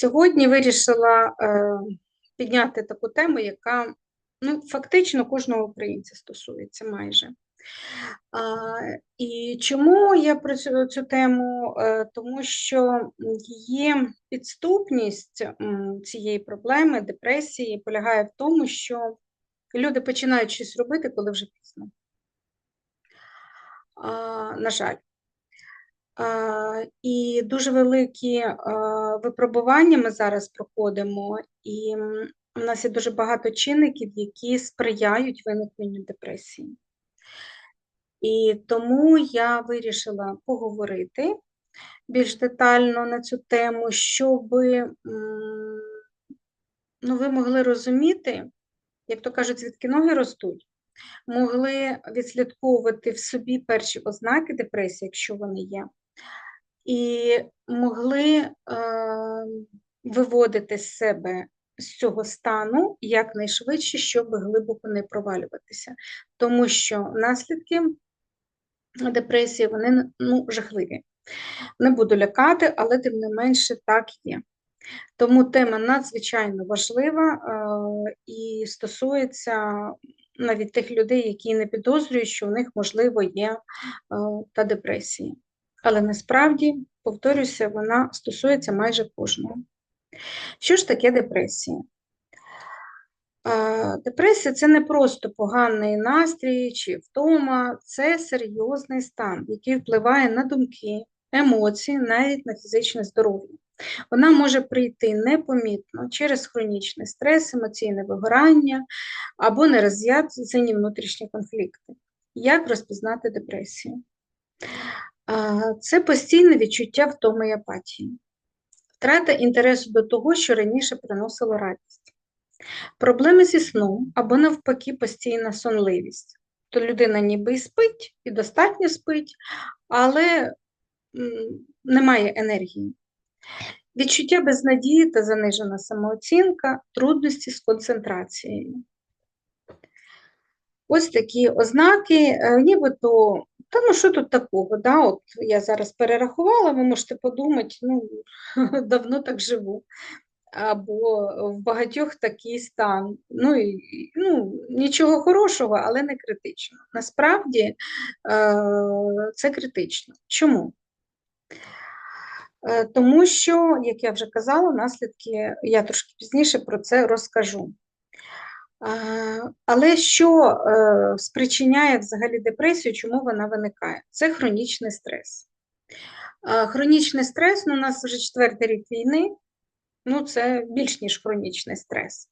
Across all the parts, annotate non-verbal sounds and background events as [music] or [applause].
Сьогодні вирішила е, підняти таку тему, яка ну, фактично кожного українця стосується майже. А, і чому я про цю, цю тему? Е, тому що є підступність цієї проблеми, депресії, полягає в тому, що люди починають щось робити, коли вже пізно. А, на жаль. А, І дуже великі випробування ми зараз проходимо, і у нас є дуже багато чинників, які сприяють виникненню депресії. І тому я вирішила поговорити більш детально на цю тему, щоб ну, ви могли розуміти, як то кажуть, звідки ноги ростуть, могли відслідковувати в собі перші ознаки депресії, якщо вони є, і могли е, виводити з себе з цього стану якнайшвидше, щоб глибоко не провалюватися. Тому що наслідки депресії вони ну, жахливі. Не буду лякати, але тим не менше так є. Тому тема надзвичайно важлива е, і стосується навіть тих людей, які не підозрюють, що у них, можливо, є е, та депресія. Але насправді, повторюся, вона стосується майже кожного. Що ж таке депресія? Депресія це не просто поганий настрій чи втома, це серйозний стан, який впливає на думки, емоції, навіть на фізичне здоров'я. Вона може прийти непомітно через хронічний стрес, емоційне вигорання або нерозв'язані внутрішні конфлікти. Як розпізнати депресію? Це постійне відчуття втоми і апатії, втрата інтересу до того, що раніше приносило радість. Проблеми зі сном або, навпаки, постійна сонливість. То людина ніби і спить, і достатньо спить, але немає енергії. Відчуття безнадії та занижена самооцінка, трудності з концентрацією. Ось такі ознаки, е, нібито, та ну що тут такого? Да? От Я зараз перерахувала, ви можете подумати, ну, [laughs] давно так живу або в багатьох такий стан. Ну, і, ну, Нічого хорошого, але не критично. Насправді е, це критично. Чому? Е, тому що, як я вже казала, наслідки я трошки пізніше про це розкажу. Е, але що спричиняє взагалі депресію, чому вона виникає? Це хронічний стрес. Хронічний стрес, ну, у нас вже четвертий рік війни, ну це більш ніж хронічний стрес.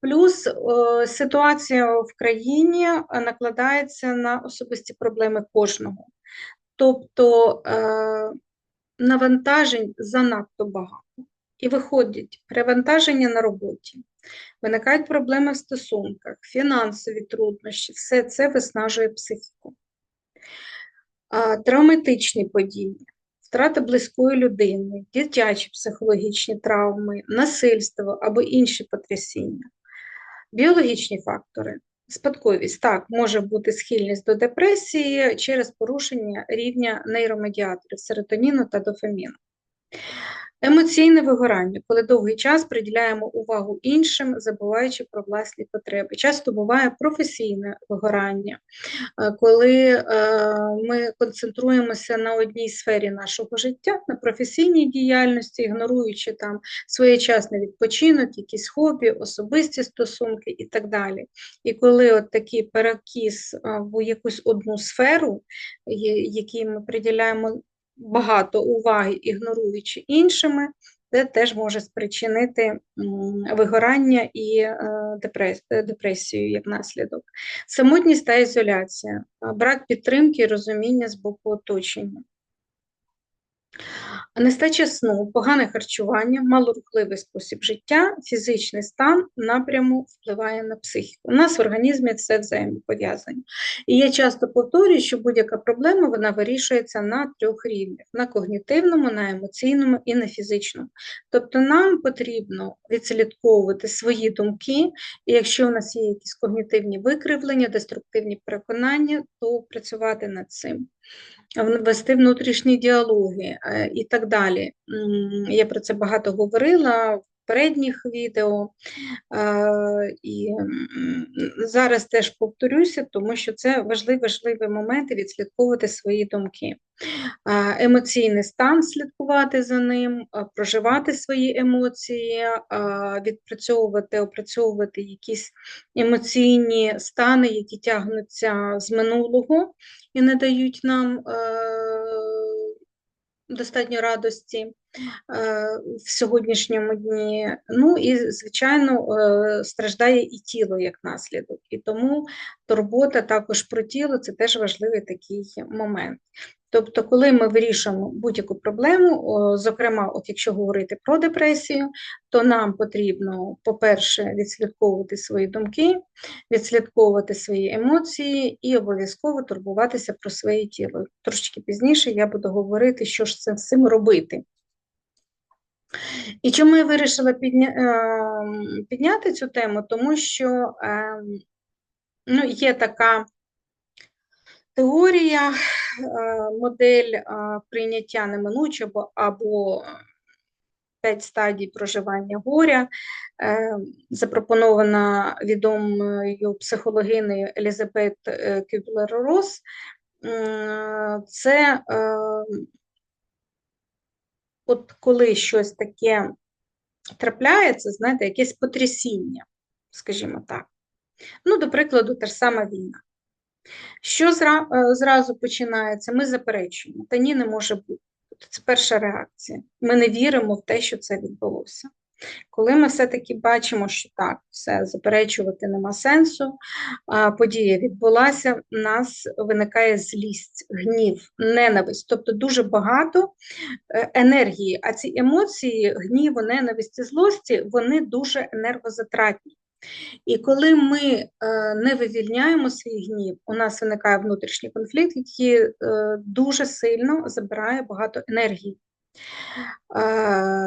Плюс о, ситуація в країні накладається на особисті проблеми кожного. Тобто е, навантажень занадто багато. І виходять перевантаження на роботі, виникають проблеми в стосунках, фінансові труднощі, все це виснажує психіку. Травматичні події, втрата близької людини, дитячі психологічні травми, насильство або інші потрясіння, біологічні фактори. Спадковість так, може бути схильність до депресії через порушення рівня нейромедіаторів серотоніну та дофаміну. Емоційне вигорання, коли довгий час приділяємо увагу іншим, забуваючи про власні потреби. Часто буває професійне вигорання, е, коли е, ми концентруємося на одній сфері нашого життя, на професійній діяльності, ігноруючи там своєчасний відпочинок, якісь хобі, особисті стосунки і так далі. І коли от такий перекіс е, в якусь одну сферу, якій ми приділяємо багато уваги, ігноруючи іншими, це теж може спричинити вигорання і е, депресію як наслідок. Самотність та ізоляція, брак підтримки і розуміння з боку оточення. Нестача сну, погане харчування, малорухливий спосіб життя, фізичний стан напряму впливає на психіку. У нас в організмі все взаємопов'язано. І я часто повторюю, що будь-яка проблема вона вирішується на трьох рівнях: на когнітивному, на емоційному і на фізичному. Тобто нам потрібно відслідковувати свої думки, і якщо у нас є якісь когнітивні викривлення, деструктивні переконання, то працювати над цим. Вести внутрішні діалоги е, і так далі. Я про це багато говорила попередніх відео. І зараз теж повторюся, тому що це важливі важливі моменти відслідковувати свої думки. Емоційний стан слідкувати за ним, проживати свої емоції, відпрацьовувати, опрацьовувати якісь емоційні стани, які тягнуться з минулого і не дають нам е, достатньо радості. Е, в сьогоднішньому дні. Ну і, звичайно, е, страждає і тіло як наслідок. І тому турбота також про тіло це теж важливий такий момент. Тобто, коли ми вирішуємо будь-яку проблему, зокрема, от якщо говорити про депресію, то нам потрібно, по-перше, відслідковувати свої думки, відслідковувати свої емоції і обов'язково турбуватися про своє тіло. Трошечки пізніше я буду говорити, що ж це з цим робити. І чому я вирішила підня... Ем, підняти цю тему? Тому що ем, ну, є така теорія, е, модель е, прийняття неминучого або п'ять стадій проживання горя, е, запропонована відомою психологиною Елізабет Кюблер-Рос. Це от коли щось таке трапляється, знаєте, якесь потрясіння, скажімо так. Ну, до прикладу, та ж сама війна. Що зра, е, зразу починається? Ми заперечуємо, та ні, не може бути. Це перша реакція. Ми не віримо в те, що це відбулося. Коли ми все-таки бачимо, що так, все заперечувати нема сенсу, подія відбулася, в нас виникає злість, гнів, ненависть, тобто дуже багато е, енергії. А ці емоції, гніву, ненависті, злості, вони дуже енергозатратні. І коли ми е, не вивільняємо свій гнів, у нас виникає внутрішній конфлікт, який е, дуже сильно забирає багато енергії.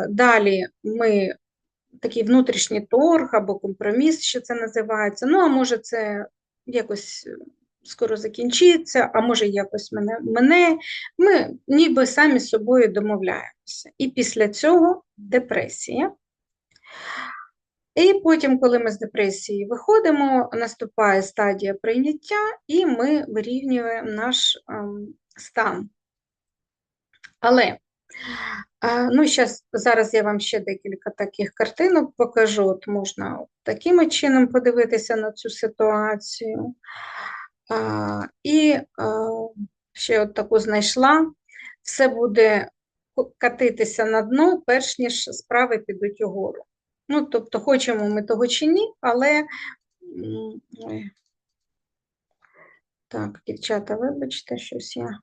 Далі ми такий внутрішній торг або компроміс, що це називається. Ну, а може, це якось скоро закінчиться, а може, якось мене мене. Ми ніби самі з собою домовляємося. І після цього депресія. І потім, коли ми з депресії виходимо, наступає стадія прийняття, і ми вирівнюємо наш ем, стан. Але Ну, щас, Зараз я вам ще декілька таких картинок покажу. От Можна таким чином подивитися на цю ситуацію. А, І а, ще от таку знайшла. Все буде катитися на дно, перш ніж справи підуть угору. Ну, тобто, хочемо ми того чи ні, але. Так, дівчата, вибачте, щось я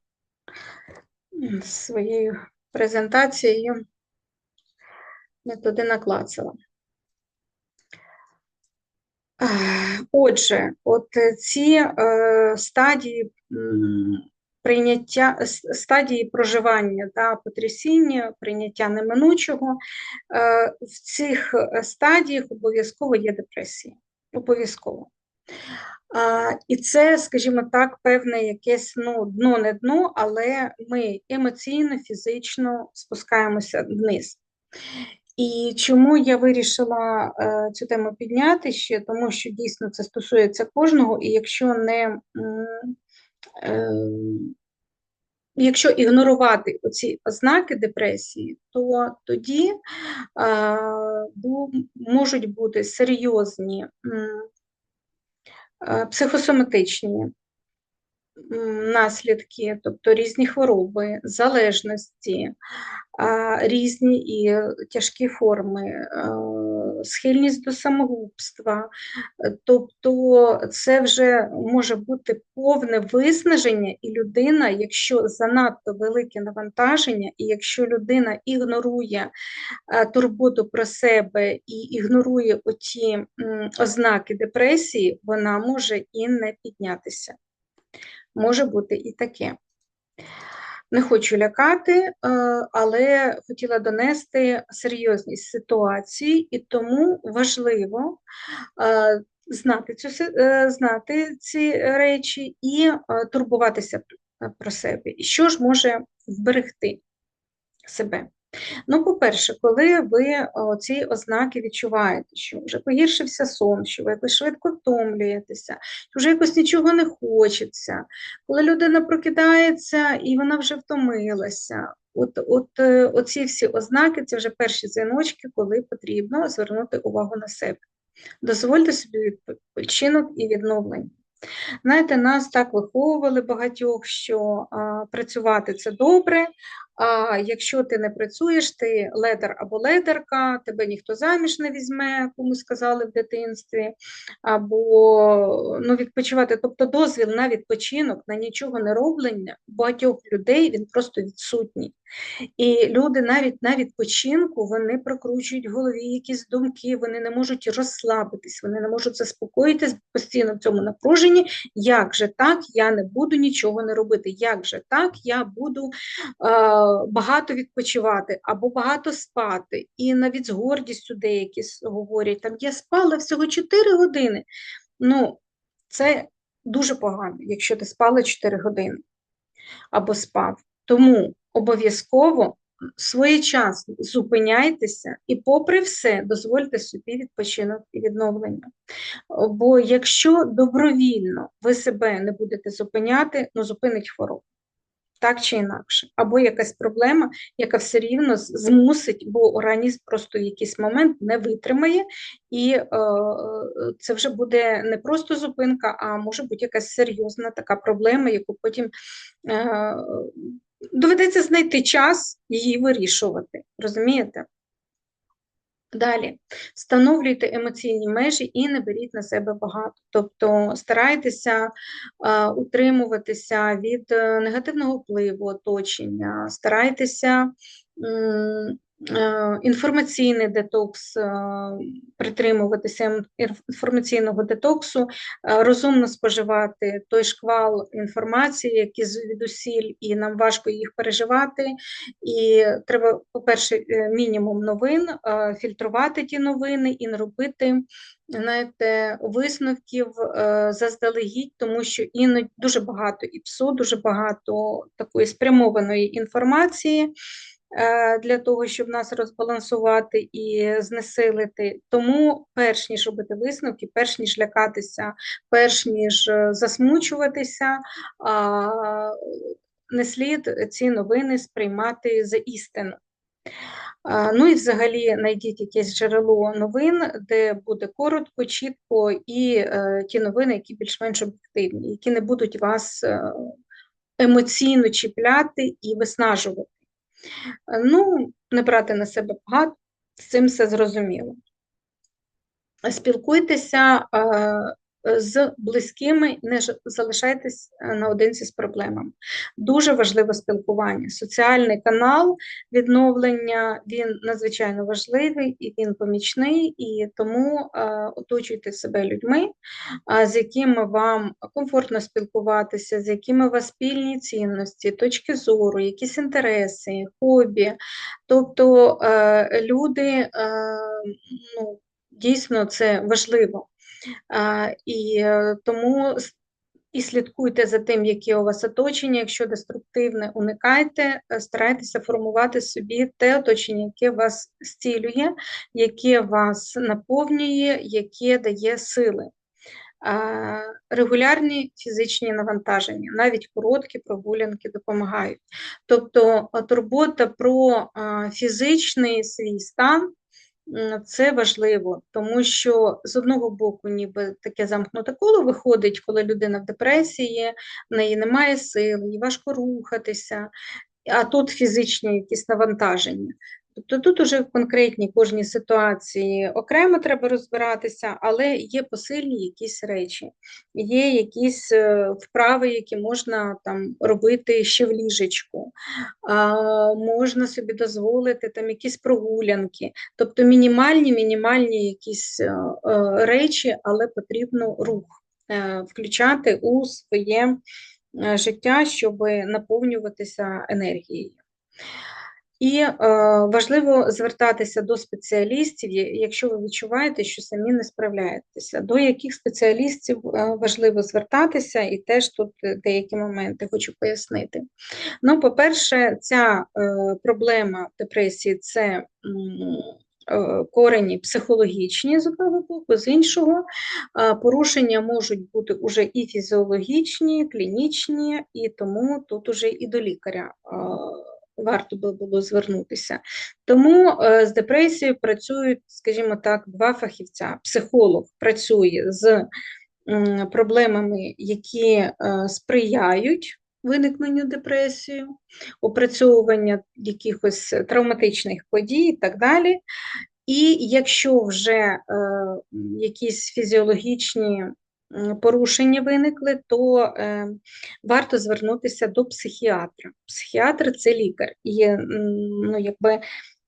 своєю презентацією не туди наклацала. Отже, от ці е, стадії прийняття, стадії проживання та потрясіння, прийняття неминучого, е, в цих стадіях обов'язково є депресія. Обов'язково. І це, скажімо так, певне якесь ну, дно не дно, але ми емоційно, фізично спускаємося вниз. І чому я вирішила е, цю тему підняти ще, тому що дійсно це стосується кожного, і якщо не е, якщо ігнорувати оці ознаки депресії, то тоді е, можуть бути серйозні Е, психосоматичні наслідки, тобто різні хвороби, залежності, різні і тяжкі форми, схильність до самогубства, тобто це вже може бути повне виснаження, і людина, якщо занадто велике навантаження, і якщо людина ігнорує турботу про себе і ігнорує оті ознаки депресії, вона може і не піднятися. Може бути і таке. Не хочу лякати, е, але хотіла донести серйозність ситуації, і тому важливо е, знати цю, е, знати ці речі і турбуватися про себе. І що ж може вберегти себе? Ну, по-перше, коли ви ці ознаки відчуваєте, що вже погіршився сон, що ви якось швидко втомлюєтеся, що вже якось нічого не хочеться, коли людина прокидається і вона вже втомилася. От, от е, оці всі ознаки це вже перші дзвіночки, коли потрібно звернути увагу на себе. Дозвольте собі відпочинок і відновлення. Знаєте, нас так виховували багатьох, що а, працювати це добре, а якщо ти не працюєш, ти ледер або ледерка, тебе ніхто заміж не візьме, кому сказали в дитинстві, або ну, відпочивати. Тобто дозвіл на відпочинок, на нічого не роблення багатьох людей він просто відсутній. І люди навіть на відпочинку вони прокручують в голові якісь думки, вони не можуть розслабитись, вони не можуть заспокоїтись постійно в цьому напруженні. Як же так, я не буду нічого не робити? Як же так, я буду багато відпочивати або багато спати. І навіть з гордістю деякі говорять, там я спала всього 4 години. Ну, це дуже погано, якщо ти спала 4 години або спав. Тому обов'язково своєчасно зупиняйтеся і, попри все, дозвольте собі відпочинок і відновлення. Бо якщо добровільно ви себе не будете зупиняти, ну зупинить хворобу так чи інакше, або якась проблема, яка все рівно змусить, бо організм просто якийсь момент не витримає, і е, це вже буде не просто зупинка, а може бути якась серйозна така проблема, яку потім е, доведеться знайти час її вирішувати. Розумієте? Далі встановлюйте емоційні межі і не беріть на себе багато. Тобто старайтеся е, утримуватися від е, негативного впливу оточення, старайтеся інформаційний детокс, е, притримуватися інформаційного детоксу, е, розумно споживати той шквал інформації, які звідусіль, і нам важко їх переживати. І треба, по-перше, мінімум новин, фільтрувати ті новини і не робити. Знаєте, висновків заздалегідь, тому що іноді дуже багато і псу, дуже багато такої спрямованої інформації, Е, для того, щоб нас розбалансувати і знесилити. Тому, перш ніж робити висновки, перш ніж лякатися, перш ніж е, засмучуватися, не слід ці новини сприймати за істину. Ну і взагалі знайдіть якесь джерело новин, де буде коротко, чітко, і е, ті новини, які більш-менш об'єктивні, які не будуть вас е, емоційно чіпляти і виснажувати. Ну, не брати на себе багато, з цим все зрозуміло. Спілкуйтеся з близькими, не залишайтесь е, наодинці з проблемами. Дуже важливе спілкування. Соціальний канал відновлення він надзвичайно важливий і він помічний, і тому е, оточуйте себе людьми, е, з якими вам комфортно спілкуватися, з якими у вас спільні цінності, точки зору, якісь інтереси, хобі. Тобто люди ну, дійсно це важливо. І е, тому і слідкуйте за тим, яке у вас оточення. Якщо деструктивне, уникайте, е, старайтеся формувати собі те оточення, яке вас зцілює, яке вас наповнює, яке дає сили. Регулярні фізичні навантаження, навіть короткі прогулянки допомагають. Тобто турбота про фізичний свій стан це важливо, тому що з одного боку, ніби таке замкнуте коло виходить, коли людина в депресії, в неї немає сил, їй важко рухатися, а тут фізичні якісь навантаження. Тобто тут уже в конкретній кожній ситуації окремо треба розбиратися, але є посильні якісь речі, є якісь е, вправи, які можна там робити ще в ліжечку, а, можна собі дозволити там якісь прогулянки, тобто мінімальні, мінімальні якісь е, е, речі, але потрібно рух включати у своє життя, щоб наповнюватися енергією. І е, важливо звертатися до спеціалістів, якщо ви відчуваєте, що самі не справляєтеся. До яких спеціалістів е, важливо звертатися, і теж тут деякі моменти хочу пояснити. Ну, по-перше, ця е, проблема депресії це корені психологічні з одного боку, з іншого порушення можуть бути уже і фізіологічні, клінічні, і тому тут уже і до лікаря варто би було звернутися. Тому е, з депресією працюють, скажімо так, два фахівця. Психолог працює з проблемами, які е, сприяють виникненню депресії, опрацьовування якихось травматичних подій і так далі. І якщо вже е, якісь фізіологічні порушення виникли, то е, варто звернутися до психіатра. Психіатр це лікар. І ну, якби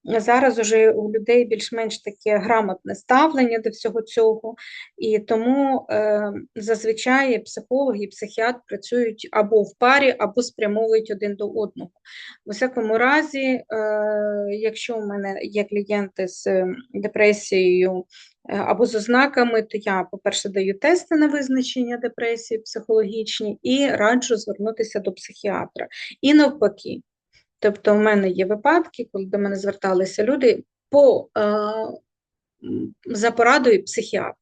зараз уже у людей більш-менш таке грамотне ставлення до всього цього, і тому е, зазвичай психологи і психіатр працюють або в парі, або спрямовують один до одного. У всякому разі, е, якщо у мене є клієнти з депресією або з ознаками, то я, по-перше, даю тести на визначення депресії психологічні і раджу звернутися до психіатра. І навпаки. Тобто, в мене є випадки, коли до мене зверталися люди по, е, за порадою психіатра.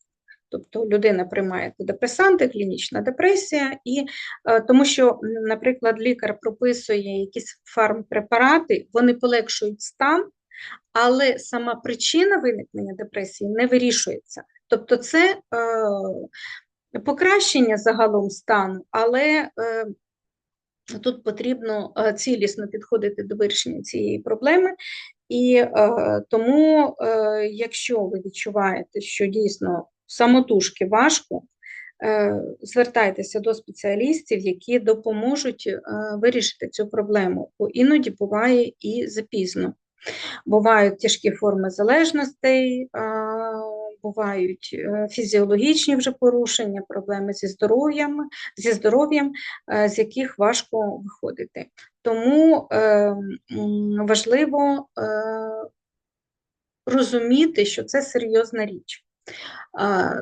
Тобто людина приймає антидепресанти, клінічна депресія, і е, тому що, наприклад, лікар прописує якісь фармпрепарати, вони полегшують стан, але сама причина виникнення депресії не вирішується. Тобто, це е, покращення загалом стану, але е, тут потрібно е, цілісно підходити до вирішення цієї проблеми. І е, тому, е, якщо ви відчуваєте, що дійсно самотужки важко, е, звертайтеся до спеціалістів, які допоможуть е, вирішити цю проблему, бо іноді буває і запізно. Бувають тяжкі форми залежностей, бувають е, фізіологічні вже порушення, проблеми зі здоров'ям, зі здоров'ям, е, з яких важко виходити. Тому е, важливо розуміти, що це серйозна річ.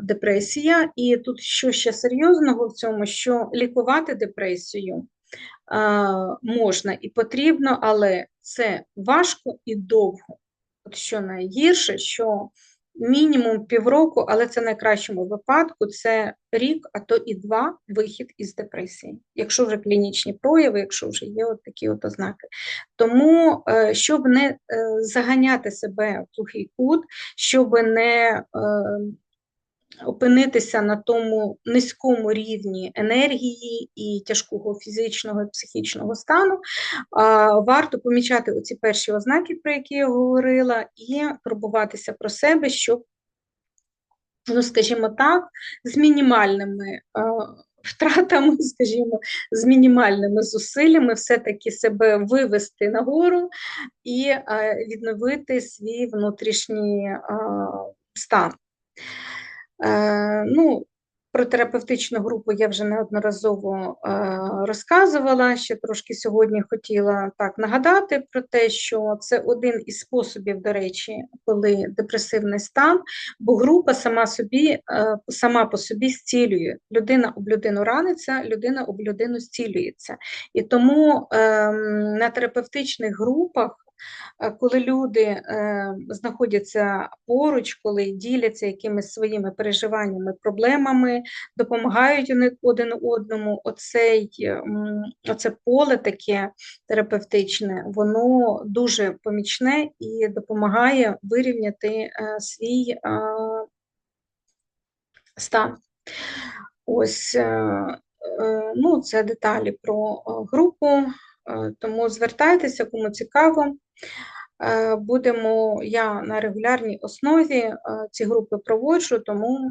Депресія, і тут що ще серйозного в цьому, що лікувати депресію можна і потрібно, але це важко і довго. От що найгірше, що мінімум півроку, але це в найкращому випадку, це рік, а то і два вихід із депресії, якщо вже клінічні прояви, якщо вже є от такі от ознаки. Тому, е, щоб не е, заганяти себе в глухий кут, щоб не е, опинитися на тому низькому рівні енергії і тяжкого фізичного і психічного стану, варто помічати оці перші ознаки, про які я говорила, і турбуватися про себе, щоб, ну, скажімо так, з мінімальними. Втратами, [laughs] скажімо, з мінімальними зусиллями все-таки себе вивести нагору і відновити свій внутрішній стан. Е, ну, Про терапевтичну групу я вже неодноразово е, розказувала. Ще трошки сьогодні хотіла так нагадати про те, що це один із способів, до речі, коли депресивний стан, бо група сама собі, е, сама по собі зцілює. Людина об людину раниться, людина об людину зцілюється. І тому ем, на терапевтичних групах коли люди е, знаходяться поруч, коли діляться якимись своїми переживаннями, проблемами, допомагають один одному, оцей, оце поле таке терапевтичне, воно дуже помічне і допомагає вирівняти е, свій стан. Ось, ну, це деталі про групу. Тому звертайтеся, кому цікаво. Е, будемо я на регулярній основі е, ці групи проводжу, тому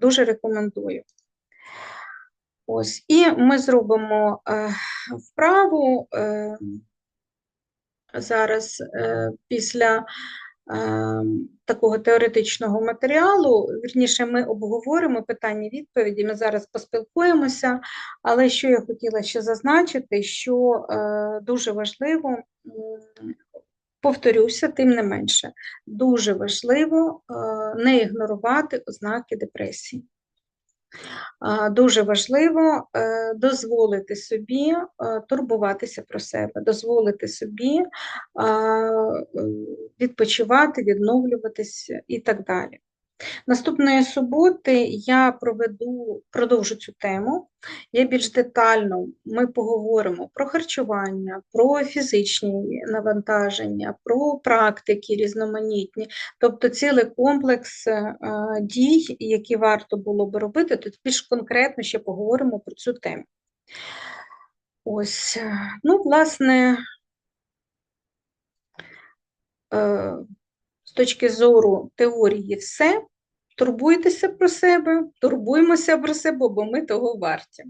дуже рекомендую. Ось, І ми зробимо е, вправу зараз після такого теоретичного матеріалу. Вірніше, ми обговоримо питання відповіді, ми зараз поспілкуємося, але що я хотіла ще зазначити, що дуже важливо повторюся, тим не менше, дуже важливо е, не ігнорувати ознаки депресії. Дуже важливо е, дозволити собі е, турбуватися про себе, дозволити собі відпочивати, відновлюватися і так далі. Наступної суботи я проведу, продовжу цю тему. Я більш детально ми поговоримо про харчування, про фізичні навантаження, про практики різноманітні, тобто цілий комплекс е, дій, які варто було би робити, тут більш конкретно ще поговоримо про цю тему. Ось, е, ну, власне, е, точки зору теорії все. Турбуйтеся про себе, турбуємося про себе, бо ми того варті.